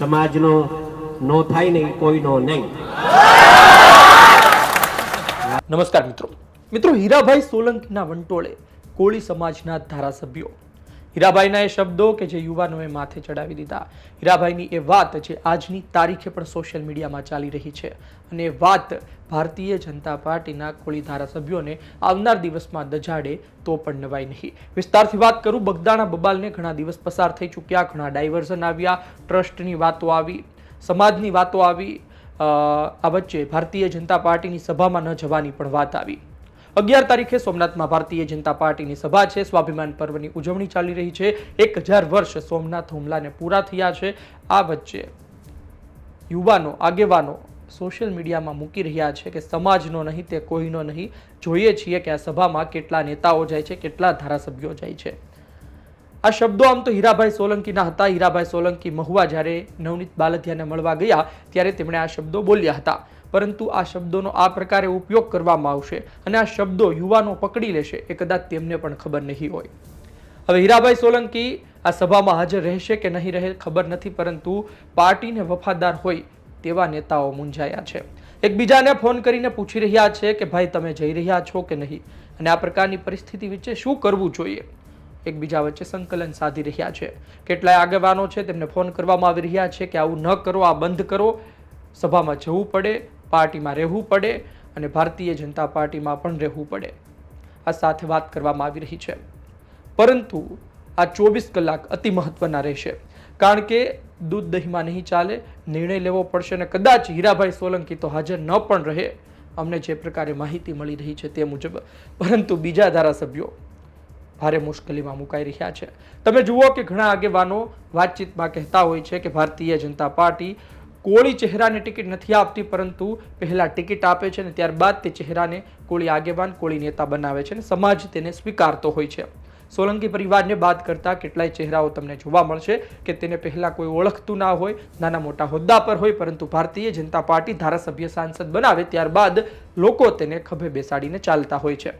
સમાજનો નો થાય નહીં કોઈનો નહીં. નમસ્કાર મિત્રો. મિત્રો હીરાભાઈ સોલંકીના વંટોળે કોળી સમાજના ધારાસભ્યો હીરાભાઈના એ શબ્દો કે જે યુવાનોએ માથે ચડાવી દીધા. હીરાભાઈની એ વાત જે આજની તારીખે પણ સોશિયલ મીડિયામાં ચાલી રહી છે. અને એ વાત ભારતીય જનતા પાર્ટીના કોળી ધારાસભ્યોને આવનાર દિવસમાં દજાડે તો પણ નવાય નહીં. વિસ્તારથી વાત કરું, બગદાણા બબાલને ઘણા દિવસ પસાર થઈ ચૂક્યા, ઘણા ડાયવર્ઝન આવ્યા, ટ્રસ્ટની વાતો આવી, સમાજની વાતો આવી આ વચ્ચે ભારતીય જનતા પાર્ટીની સભામાં ન જવાની પણ વાત આવી. અગિયાર તારીખે સોમનાથમાં ભારતીય જનતા પાર્ટીની સભા છે. સ્વાભિમાન પર્વની ઉજવણી ચાલી રહી છે. એક હજાર વર્ષ સોમનાથ હુમલાને પૂરા થયા છે. આ વચ્ચે યુવાનો, આગેવાનો સોશિયલ મીડિયામાં મૂકી રહ્યા છે કે સમાજનો નહીં, તે કોઈનો નહીં. જોઈએ છીએ કે આ સભામાં કેટલા નેતાઓ જાય છે, કેટલા ધારાસભ્યો જાય છે. આ શબ્દો આમ તો હીરાભાઈ સોલંકીના હતા. હીરાભાઈ સોલંકી મહુવા જ્યારે નવનીત બાલધિયાને મળવા ગયા, ત્યારે તેમણે આ શબ્દો બોલ્યા હતા. પરંતુ આ શબ્દોનો આ પ્રકારે ઉપયોગ કરવામાં આવશે અને આ શબ્દો યુવાનો પકડી લેશે એ કદાચ તેમને પણ ખબર નહીં હોય. હવે હીરાભાઈ સોલંકી આ સભામાં હાજર રહેશે કે નહીં રહે ખબર નથી, પરંતુ પાર્ટીને વફાદાર હોય તેવા નેતાઓ મૂંઝાયા છે. એકબીજાને ફોન કરીને પૂછી રહ્યા છે કે ભાઈ તમે જઈ રહ્યા છો કે નહીં? અને આ પ્રકારની પરિસ્થિતિ વચ્ચે શું કરવું જોઈએ? એકબીજા વચ્ચે સંકલન સાધી રહ્યા છે. કેટલાય આગેવાનો છે તેમને ફોન કરવામાં આવી રહ્યા છે કે આવું ન કરો, આ બંધ કરો. સભામાં જવું પડે પાર્ટીમાં રહેવું પડે અને ભારતીય જનતા પાર્ટીમાં પણ રહેવું પડે. આ સાથે વાત કરવામાં આવી રહી છે. પરંતુ આ ચોવીસ કલાક અતિ મહત્વના રહેશે. કારણ કે દૂધ દહીંમાં નહીં ચાલે, નિર્ણય લેવો પડશે અને કદાચ હીરાભાઈ સોલંકી તો હાજર ન પણ રહે. અમને જે પ્રકારે માહિતી મળી રહી છે તે મુજબ, પરંતુ બીજા ધારાસભ્યો ભારે મુશ્કેલીમાં મુકાઈ રહ્યા છે. તમે જુઓ કે ઘણા આગેવાનો વાતચીતમાં કહેતા હોય છે કે ભારતીય જનતા પાર્ટી કોળી ચહેરાને ટિકિટ નથી આપતી, પરંતુ પહેલાં ટિકિટ આપે છે અને ત્યારબાદ તે ચહેરાને કોળી આગેવાન, કોળી નેતા બનાવે છે અને સમાજ તેને સ્વીકારતો હોય છે. સોલંકી પરિવારને બાદ કરતાં કેટલાય ચહેરાઓ તમને જોવા મળશે કે તેને પહેલાં કોઈ ઓળખતું ના હોય, નાના મોટા હોદ્દા પર હોય, પરંતુ ભારતીય જનતા પાર્ટી ધારાસભ્ય સાંસદ બનાવે ત્યારબાદ લોકો તેને ખભે બેસાડીને ચાલતા હોય છે.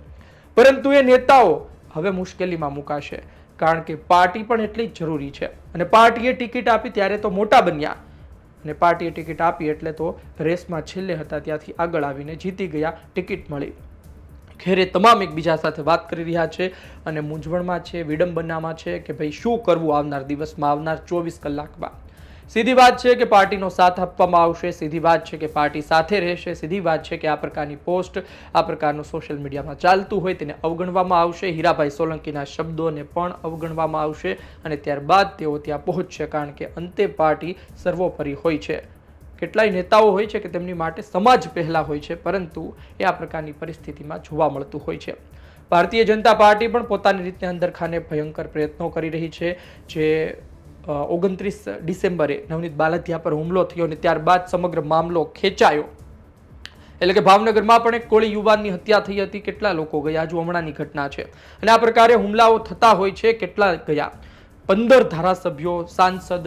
પરંતુ એ નેતાઓ હવે મુશ્કેલીમાં મુકાશે, કારણ કે પાર્ટી પણ એટલી જ જરૂરી છે. અને પાર્ટીએ ટિકિટ આપી ત્યારે તો મોટા બન્યા. અને પાર્ટીએ ટિકિટ આપી એટલે તો રેસમાં છેલ્લે હતા ત્યાંથી આગળ આવીને જીતી ગયા ટિકિટ મળી. ખેરે તમામ એકબીજા સાથે વાત કરી રહ્યા છે અને મૂંઝવણમાં છે, વિડંબનામાં છે કે ભાઈ શું કરવું આવનાર દિવસમાં, આવનાર ચોવીસ કલાકમાં સીધી વાત છે કે પાર્ટીનો સાથ આપવામાં આવશે, સીધી વાત છે કે પાર્ટી સાથે રહેશે, સીધી વાત છે કે આ પ્રકારની પોસ્ટ આ પ્રકારનું સોશિયલ મીડિયામાં ચાલતું હોય તેને અવગણવામાં આવશે. હીરાભાઈ સોલંકીના શબ્દોને પણ અવગણવામાં આવશે અને ત્યારબાદ તેઓ ત્યાં પહોંચશે કારણ કે અંતે પાર્ટી સર્વોપરી હોય છે. કેટલાય નેતાઓ હોય છે કે તેમની માટે સમાજ પહેલાં હોય છે, પરંતુ એ આ પ્રકારની પરિસ્થિતિમાં જોવા મળતું હોય છે. ભારતીય જનતા પાર્ટી પણ પોતાની રીતે અંદરખાને ભયંકર પ્રયત્નો કરી રહી છે, જે ઓગણત્રીસ ડિસેમ્બરે નવનીત બાલધિયા પર હુમલો થયો અને ત્યારબાદ સમગ્ર મામલો ખેંચાયો. એટલે કે ભાવનગરમાં પણ એક કોળી યુવાનની હત્યા થઈ હતી. કેટલા લોકો ગયા? હજુ હમણાંની ઘટના છે. અને આ પ્રકારે હુમલાઓ થતા હોય છે. કેટલા ગયા? પંદર ધારાસભ્યો, સાંસદ,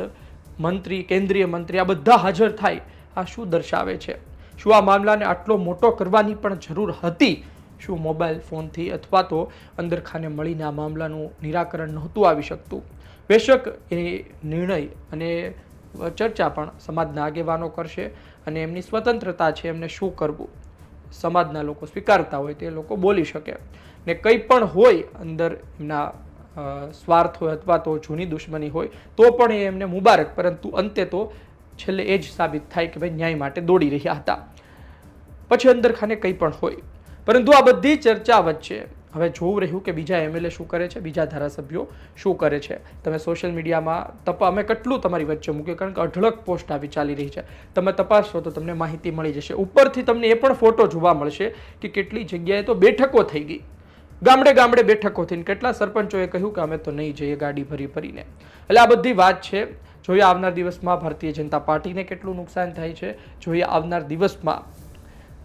મંત્રી, કેન્દ્રીય મંત્રી, આ બધા હાજર થાય. આ શું દર્શાવે છે? શું આ મામલાને આટલો મોટો કરવાની પણ જરૂર હતી? શું મોબાઈલ ફોનથી અથવા તો અંદરખાને મળીને આ મામલાનું નિરાકરણ નહોતું આવી શકતું? બેશક એ નિર્ણય અને ચર્ચા પણ સમાજના આગેવાનો કરશે અને એમની સ્વતંત્રતા છે એમને શું કરવું સમાજના લોકો સ્વીકારતા હોય તે લોકો બોલી શકે. ને કંઈ પણ હોય અંદર એમના સ્વાર્થ હોય અથવા તો જૂની દુશ્મની હોય, તો પણ એ એમને મુબારક. પરંતુ અંતે તો છેલ્લે એ જ સાબિત થાય કે ભાઈ ન્યાય માટે દોડી રહ્યા હતા. પછી અંદર ખાને કંઈ પણ હોય. પરંતુ આ બધી ચર્ચા વચ્ચે હવે જોવું રહ્યું કે બીજા એમએલએ શું કરે છે, બીજા ધારાસભ્યો શું કરે છે. તમે સોશિયલ મીડિયામાં તપા, અમે કેટલું તમારી વચ્ચે મૂક્યું કારણ કે અઢળક પોસ્ટ આવી ચાલી રહી છે. તમે તપાસશો તો તમને માહિતી મળી જશે. ઉપરથી તમને એ પણ ફોટો જોવા મળશે કે કેટલી જગ્યાએ તો બેઠકો થઈ ગઈ. ગામડે ગામડે બેઠકો થઈને કેટલા સરપંચોએ કહ્યું કે અમે તો નહીં જઈએ, ગાડી ભરી ભરીને. એટલે આ બધી વાત છે. જોઈએ આવનાર દિવસમાં ભારતીય જનતા પાર્ટીને કેટલું નુકસાન થાય છે. જોઈએ આવનાર દિવસમાં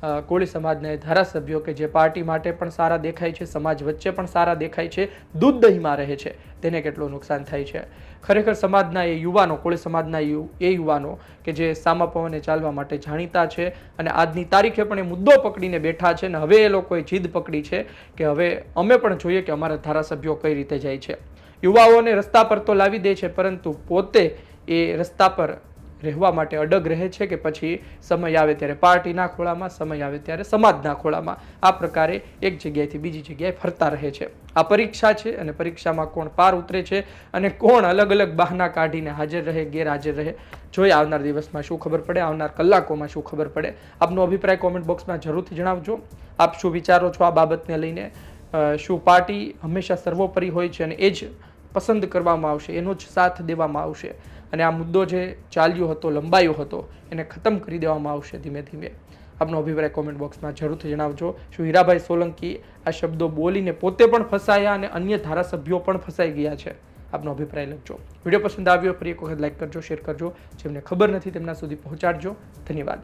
કોળી સમાજના ધારાસભ્યો કે જે પાર્ટી માટે પણ સારા દેખાય છે, સમાજ વચ્ચે પણ સારા દેખાય છે, દૂધ દહીંમાં રહે છે, તેને કેટલું નુકસાન થાય છે. ખરેખર સમાજના એ યુવાનો, કોળી સમાજના એ યુવાનો કે જે સામા પવને ચાલવા માટે જાણીતા છે અને આજની તારીખે પણ એ મુદ્દો પકડીને બેઠા છે અને હવે એ લોકોએ જીદ પકડી છે કે હવે અમે પણ જોઈએ કે અમારા ધારાસભ્યો કઈ રીતે જાય છે. યુવાઓને રસ્તા પર તો લાવી દે છે, પરંતુ પોતે એ રસ્તા પર રહેવા માટે અડગ રહે છે કે પછી સમય આવે ત્યારે પાર્ટીના ખોળામાં, સમય આવે ત્યારે સમાજના ખોળામાં. આ પ્રકારે એક જગ્યાએથી બીજી જગ્યાએ ફરતા રહે છે. આ પરીક્ષા છે અને પરીક્ષામાં કોણ પાર ઉતરે છે અને કોણ અલગ અલગ બહાના કાઢીને હાજર રહે, ગેરહાજર રહે જોઈએ આવનાર દિવસમાં શું ખબર પડે, આવનાર કલાકોમાં શું ખબર પડે. આપનો અભિપ્રાય કોમેન્ટ બોક્સમાં જરૂરથી જણાવજો. આપ શું વિચારો છો આ બાબતને લઈને? શું પાર્ટી હંમેશા સર્વોપરી હોય છે અને એ જ પસંદ કરવામાં આવશે, એનો જ સાથ દેવામાં આવશે? અને આ મુદ્દો જે ચાલ્યો હતો, લંબાયો હતો, એને ખતમ કરી દેવામાં આવશે ધીમે ધીમે. આપનો અભિપ્રાય કોમેન્ટ બોક્સમાં જરૂરથી જણાવજો. શું હીરાભાઈ સોલંકી આ શબ્દો બોલીને પોતે પણ ફસાયા અને અન્ય ધારાસભ્યો પણ ફસાઈ ગયા છે? આપનો અભિપ્રાય લખજો. વીડિયો પસંદ આવ્યો ફરી એક વખત લાઈક કરજો શેર કરજો. જેમને ખબર નથી તેમના સુધી પહોંચાડજો. ધન્યવાદ.